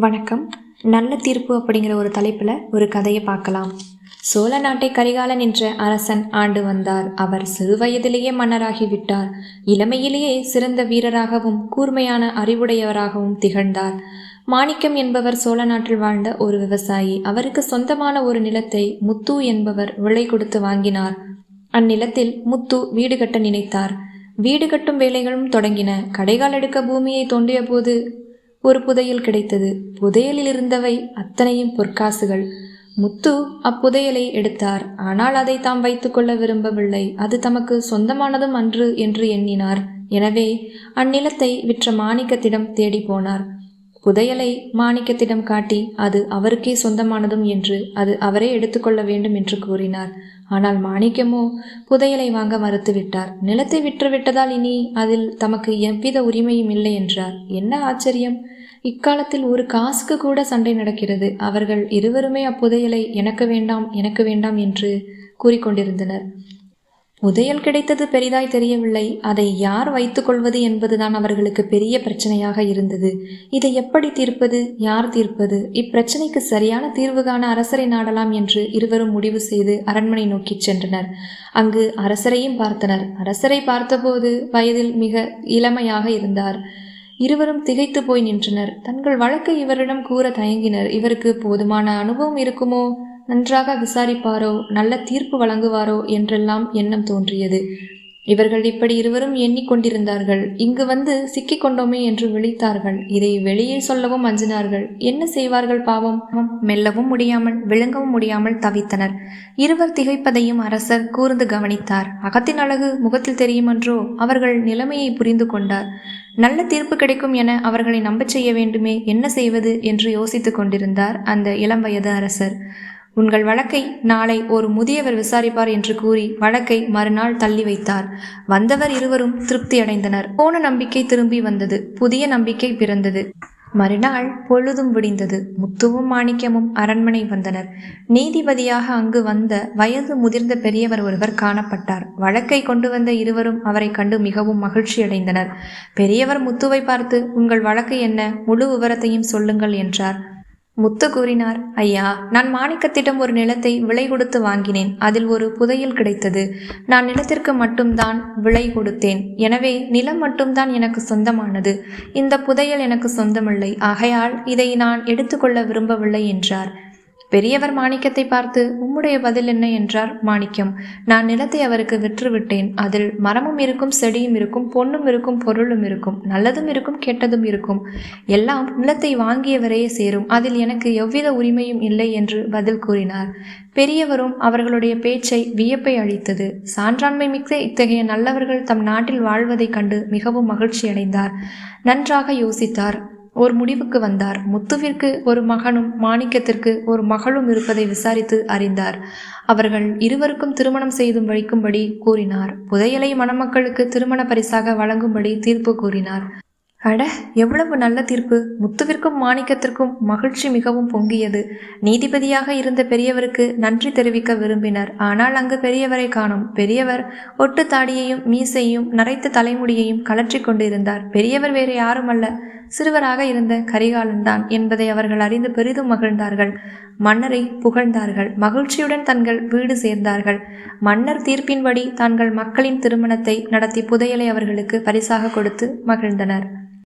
வணக்கம். நல்ல தீர்ப்பு அப்படிங்கிற ஒரு தலைப்பில் ஒரு கதையை பார்க்கலாம். சோழ நாட்டை கரிகாலன் என்ற அரசன் ஆண்டு வந்தார். அவர் சிறுவயதிலேயே மன்னராகி விட்டார். இளமையிலேயே சிறந்த வீரராகவும் கூர்மையான அறிவுடையவராகவும் திகழ்ந்தார். மாணிக்கம் என்பவர் சோழ நாட்டில் வாழ்ந்த ஒரு விவசாயி. அவருக்கு சொந்தமான ஒரு நிலத்தை முத்து என்பவர் விலை கொடுத்து வாங்கினார். அந்நிலத்தில் முத்து வீடு கட்ட நினைத்தார். வீடு கட்டும் வேலைகளும் தொடங்கின. கடைகால் எடுக்க பூமியை தோண்டிய போது ஒரு புதையல் கிடைத்தது. புதையலில் இருந்தவை அத்தனையும் பொற்காசுகள். முத்து அப்புதையலை எடுத்தார். ஆனால் அதை தாம் வைத்துக்கொள்ள விரும்பவில்லை. அது தமக்கு சொந்தமானதும் அன்று என்று எண்ணினார். எனவே அந்நிலத்தை விற்ற மாணிக்கத்திடம் தேடி போனார். புதையலை மாணிக்கத்திடம் காட்டி அது அவருக்கே சொந்தமானதும் என்று அது அவரே எடுத்துக்கொள்ள வேண்டும் என்று கூறினார். ஆனால் மாணிக்கமோ புதையலை வாங்க மறுத்துவிட்டார் நிலத்தை விற்றுவிட்டதால் இனி அதில் தமக்கு எவ்வித உரிமையும் இல்லை என்றார். என்ன ஆச்சரியம்? இக்காலத்தில் ஒரு காசுக்கு கூட சண்டை நடக்கிறது. அவர்கள் இருவருமே அப்புதையலை எனக்கு வேண்டாம் எனக்கு வேண்டாம் என்று கூறிக்கொண்டிருந்தனர். புதையல் கிடைத்தது பெரிதாய் தெரியவில்லை. அதை யார் வைத்துக்கொள்வது என்பதுதான் அவர்களுக்கு பெரிய பிரச்சனையாக இருந்தது. இதை எப்படி தீர்ப்பது? யார் தீர்ப்பது? இப்பிரச்சனைக்கு சரியான தீர்வு காண அரசரை நாடலாம் என்று இருவரும் முடிவு செய்து அரண்மனை நோக்கிச் சென்றனர். அங்கு அரசரையும் பார்த்தனர். அரசரை பார்த்தபோது வயதில் மிக இளமையாக இருந்தார். இருவரும் திகைத்து போய் நின்றனர். தங்கள் வழக்கை இவரிடம் கூற தயங்கினர். இவருக்கு போதுமான அனுபவம் இருக்குமோ? நன்றாக விசாரிப்பாரோ நல்ல தீர்ப்பு வழங்குவாரோ என்றெல்லாம் எண்ணம் தோன்றியது. இவர்கள் இப்படி இருவரும் எண்ணிக்கொண்டிருந்தார்கள் இங்கு வந்து சிக்கிக் கொண்டோமே என்று விழித்தார்கள். இதை வெளியே சொல்லவும் அஞ்சினார்கள். என்ன செய்வார்கள் பாவம்? மெல்லவும் முடியாமல் விளங்கவும் முடியாமல் தவித்தனர். இருவர் திகைப்பதையும் அரசர் கூர்ந்து கவனித்தார். அகத்தின் அழகு முகத்தில் தெரியுமென்றோ அவர்கள் நிலைமையை புரிந்து கொண்டார். நல்ல தீர்ப்பு கிடைக்கும் என அவர்களை நம்பச் செய்ய வேண்டுமே என்ன செய்வது என்று யோசித்துக் கொண்டிருந்தார் அந்த இளம் வயது அரசர். உங்கள் வழக்கை நாளை ஒரு முதியவர் விசாரிப்பார் என்று கூறி வழக்கை மறுநாள் தள்ளி வைத்தார். வந்தவர் இருவரும் திருப்தி அடைந்தனர். போன நம்பிக்கை திரும்பி வந்தது. புதிய நம்பிக்கை பிறந்தது. மறுநாள் பொழுதும் விடிந்தது. முத்துவும் மாணிக்கமும் அரண்மனை வந்தனர். நீதிபதியாக அங்கு வந்த வயது முதிர்ந்த பெரியவர் ஒருவர் காணப்பட்டார். வழக்கை கொண்டு வந்த இருவரும் அவரை கண்டு மிகவும் மகிழ்ச்சி அடைந்தனர். பெரியவர் முத்துவை பார்த்து உங்கள் வழக்கு என்ன? முழு விவரத்தையும் சொல்லுங்கள் என்றார். முத்து கூறினார் ஐயா நான் மாணிக்கத்திடம் ஒரு நிலத்தை விலை கொடுத்து வாங்கினேன். அதில் ஒரு புதையல் கிடைத்தது. நான் நிலத்திற்கு மட்டும்தான் விலை கொடுத்தேன். எனவே நிலம் மட்டும்தான் எனக்கு சொந்தமானது. இந்த புதையல் எனக்கு சொந்தமில்லை. ஆகையால் இதை நான் எடுத்துக்கொள்ள விரும்பவில்லை என்றார். பெரியவர் மாணிக்கத்தை பார்த்து உம்முடைய பதில் என்ன? என்றார் மாணிக்கம். நான் நிலத்தை அவருக்கு விற்றுவிட்டேன். அதில் மரமும் இருக்கும் செடியும் இருக்கும் பொண்ணும் இருக்கும் பொருளும் இருக்கும் நல்லதும் இருக்கும் கெட்டதும் இருக்கும். எல்லாம் நிலத்தை வாங்கியவரையே சேரும். அதில் எனக்கு எவ்வித உரிமையும் இல்லை என்று பதில் கூறினார். பெரியவரும் அவர்களுடைய பேச்சை வியப்பை அளித்தது. சான்றாண்மை மிக்க இத்தகைய நல்லவர்கள் தம் நாட்டில் வாழ்வதைக் கண்டு மிகவும் மகிழ்ச்சி அடைந்தார் நன்றாக யோசித்தார். ஒரு முடிவுக்கு வந்தார். முத்துவிற்கு ஒரு மகனும் மாணிக்கத்திற்கு ஒரு மகளும் இருப்பதை விசாரித்து அறிந்தார். அவர்கள் இருவருக்கும் திருமணம் செய்தும் வைக்கும்படி கூறினார். புதையலை மணமக்களுக்கு திருமண பரிசாக வழங்கும்படி தீர்ப்பு கூறினார். அட எவ்வளவு நல்ல தீர்ப்பு. முத்துவிற்கும் மாணிக்கத்திற்கும் மகிழ்ச்சி மிகவும் பொங்கியது. நீதிபதியாக இருந்த பெரியவருக்கு நன்றி தெரிவிக்க விரும்பினர். ஆனால் அங்கு பெரியவரை காணும். பெரியவர் ஒட்டு தாடியையும் மீசையும் நரைத்த தலைமுடியையும் கலற்றி கொண்டிருந்தார். பெரியவர் வேறு யாருமல்ல. சிறுவராக இருந்த கரிகாலன் தான் என்பதை அவர்கள் அறிந்து பெரிதும் மகிழ்ந்தார்கள். மன்னரை புகழ்ந்தார்கள். மகிழ்ச்சியுடன் தங்கள் வீடு சேர்ந்தார்கள். மன்னர் தீர்ப்பின்படி தங்கள் மக்களின் திருமணத்தை நடத்தி புதையலை அவர்களுக்கு பரிசாக கொடுத்து மகிழ்ந்தனர்.